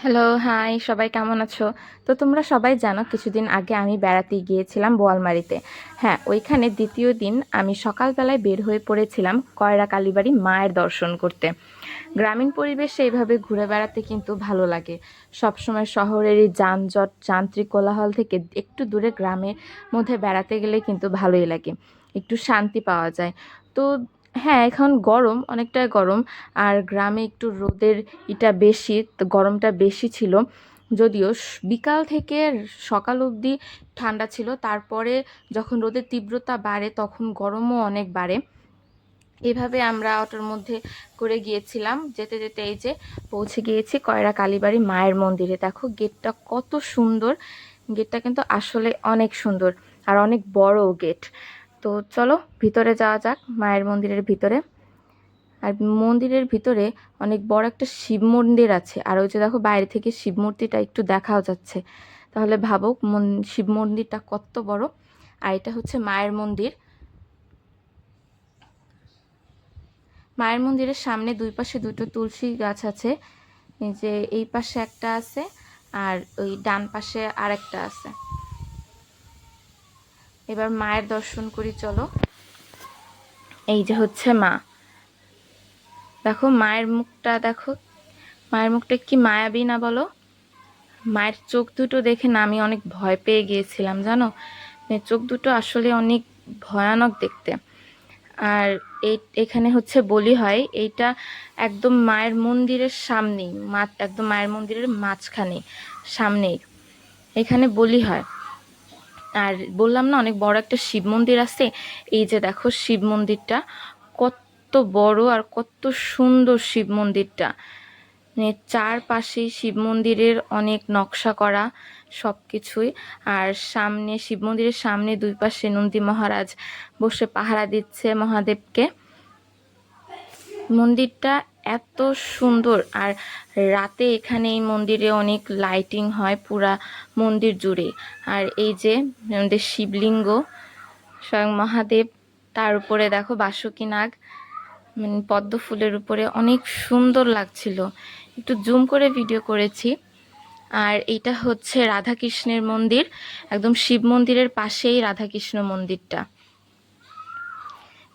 Hello hi সবাই কেমন আছো? তো তোমরা সবাই জানো, কিছুদিন আগে আমি বেড়াতে গিয়েছিলাম বোয়ালমারিতে। হ্যাঁ ওইখানে দ্বিতীয় দিন আমি সকালবেলায় বের হয়ে পড়েছিলাম কয়রা কালীবাড়ি মায়ের দর্শন করতে। গ্রামীণ পরিবেশে এইভাবে ঘুরে বেড়াতে কিন্তু ভালো লাগে। সবসময় শহরের এই যানজট, যান্ত্রিক কোলাহল থেকে একটু দূরে গ্রামের মধ্যে বেড়াতে গেলে কিন্তু ভালোই লাগে। একটু শান্তি পাওয়া যায়। তো হ্যাঁ এখন গরম, অনেকটাই গরম। আর গ্রামে একটু রোদের ইটা বেশি, তো গরমটা বেশি ছিল। যদিও বিকাল থেকে সকাল অবধি ঠান্ডা ছিল। তারপরে যখন রোদের তীব্রতা বাড়ে, তখন গরমও অনেক বাড়ে। এভাবে আমরা অটোর মধ্যে করে গিয়েছিলাম। যেতে যেতে এই যে পৌঁছে গিয়েছি কয়রা কালীবাড়ি মায়ের মন্দিরে। দেখো, গেটটা কত সুন্দর। গেটটা কিন্তু আসলে অনেক সুন্দর। আর অনেক বড় গেট। তো চলো ভিতরে যাওয়া যাক, মায়ের মন্দিরের ভিতরে। আর মন্দিরের ভিতরে অনেক বড় একটা শিব মন্দির আছে। আর ওই যে দেখো বাইরে থেকে শিব মূর্তিটা একটু দেখাও যাচ্ছে। তাহলে ভাবো শিব মন্দিরটা কত বড়। আর এটা হচ্ছে মায়ের মন্দির। মায়ের মন্দিরের সামনে দুই পাশে দুটো তুলসী গাছ আছে। যে এই পাশে একটা আছে আর ওই ডান পাশে আরেকটা আছে। এবার মায়ের দর্শন করি, চলো। এই যে হচ্ছে মা। দেখো, মায়ের মুখটা, দেখো। মায়ের মুখটা কি মায়াবী না বলো? মায়ের চোখ দুটো দেখে না আমি অনেক ভয় পেয়ে গিয়েছিলাম, জানো? মানে চোখ দুটো আসলে অনেক ভয়ানক দেখতে। আর এই, এখানে হচ্ছে বলি হয়, এইটা একদম মায়ের মন্দিরের সামনেই, মা, একদম মায়ের মন্দিরের মাঝখানে সামনেই। এখানে বলি হয় আর বললাম না, অনেক বড় একটা শিব মন্দির আছে। এই যে দেখো শিব মন্দিরটা, কত বড় আর কত সুন্দর শিব মন্দিরটা। মানে চারপাশেই শিব মন্দিরের অনেক নকশা করা সব কিছুই আর সামনে, শিব মন্দিরের সামনে দুই পাশে নন্দী মহারাজ বসে পাহারা দিচ্ছে মহাদেবকে। মন্দিরটা এত সুন্দর। আর রাতে এখানে এই মন্দিরে অনেক লাইটিং হয় পুরা মন্দির জুড়ে। আর এই যে, আমাদের শিবলিঙ্গ, স্বয়ং মহাদেব, তার উপরে দেখো বাসুকী নাগ মানে পদ্ম ফুলের উপরে অনেক সুন্দর লাগছিল। একটু জুম করে ভিডিও করেছি। আর এটা হচ্ছে রাধাকৃষ্ণের মন্দির, একদম শিব মন্দিরের পাশেই রাধাকৃষ্ণ মন্দিরটা।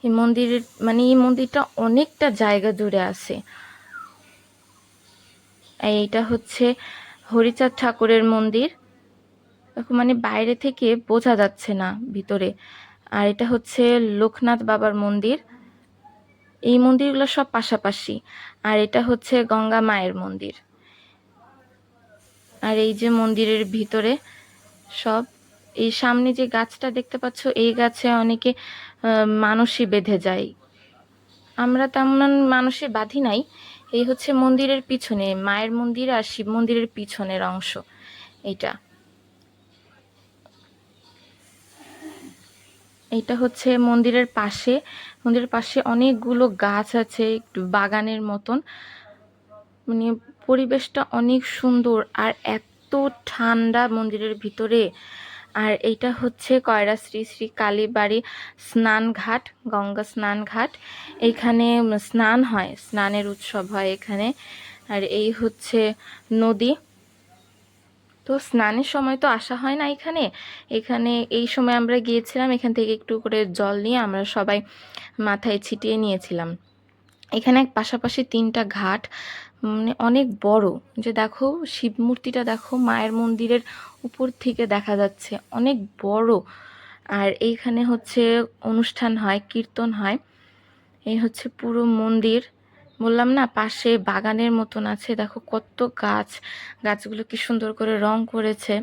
এই মন্দিরের মানে এই মন্দিরটা অনেকটা জায়গা জুড়ে আছে। এইটা হচ্ছে হরিচাঁদ ঠাকুরের মন্দির। মানে বাইরে থেকে বোঝা যাচ্ছে না ভিতরে। আর এটা হচ্ছে লোকনাথ বাবার মন্দির। এই মন্দিরগুলো সব পাশাপাশি। আর এটা হচ্ছে গঙ্গা মায়ের মন্দির। আর এই যে মন্দিরের ভিতরে সব এই সামনে যে গাছটা দেখতে পাচ্ছ, এই গাছে অনেকে মানসী বেঁধে যায়। আমরা তেমন মানুষে বাঁধি নাই। এই হচ্ছে মন্দিরের পিছনে, মায়ের মন্দির আর শিব মন্দিরের পিছনের অংশ। এটা এইটা হচ্ছে মন্দিরের পাশে। মন্দিরের পাশে অনেকগুলো গাছ আছে, একটু বাগানের মতন। মানে পরিবেশটা অনেক সুন্দর আর এত ঠান্ডা মন্দিরের ভিতরে। আর এইটা হচ্ছে কয়রা শ্রী শ্রী কালীবাড়ি স্নান ঘাট গঙ্গা স্নান ঘাট এইখানে স্নান হয়, স্নানের উৎসব হয় এখানে। আর এই হচ্ছে নদী। তো স্নানের সময় তো আসা হয় না এখানে। এখানে এই সময় আমরা গিয়েছিলাম, এখান থেকে একটু করে জল নিয়ে আমরা সবাই মাথায় ছিটিয়ে নিয়েছিলাম। এখানে পাশাপাশি তিনটা ঘাট মানে অনেক বড়। যে দেখো, শিব মূর্তিটা দেখো, মায়ের মন্দিরের উপর থেকে দেখা যাচ্ছে। অনেক বড়। আর এইখানে হচ্ছে অনুষ্ঠান হয়, কীর্তন হয়। এই হচ্ছে পুরো মন্দির। বললাম না, পাশে বাগানের মতন আছে। দেখো কত গাছ। গাছগুলো কি সুন্দর করে রং করেছে।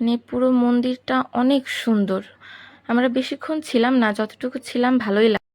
মানে পুরো মন্দিরটা অনেক সুন্দর। আমরা বেশিক্ষণ ছিলাম না, যতটুকু ছিলাম ভালোই লাগ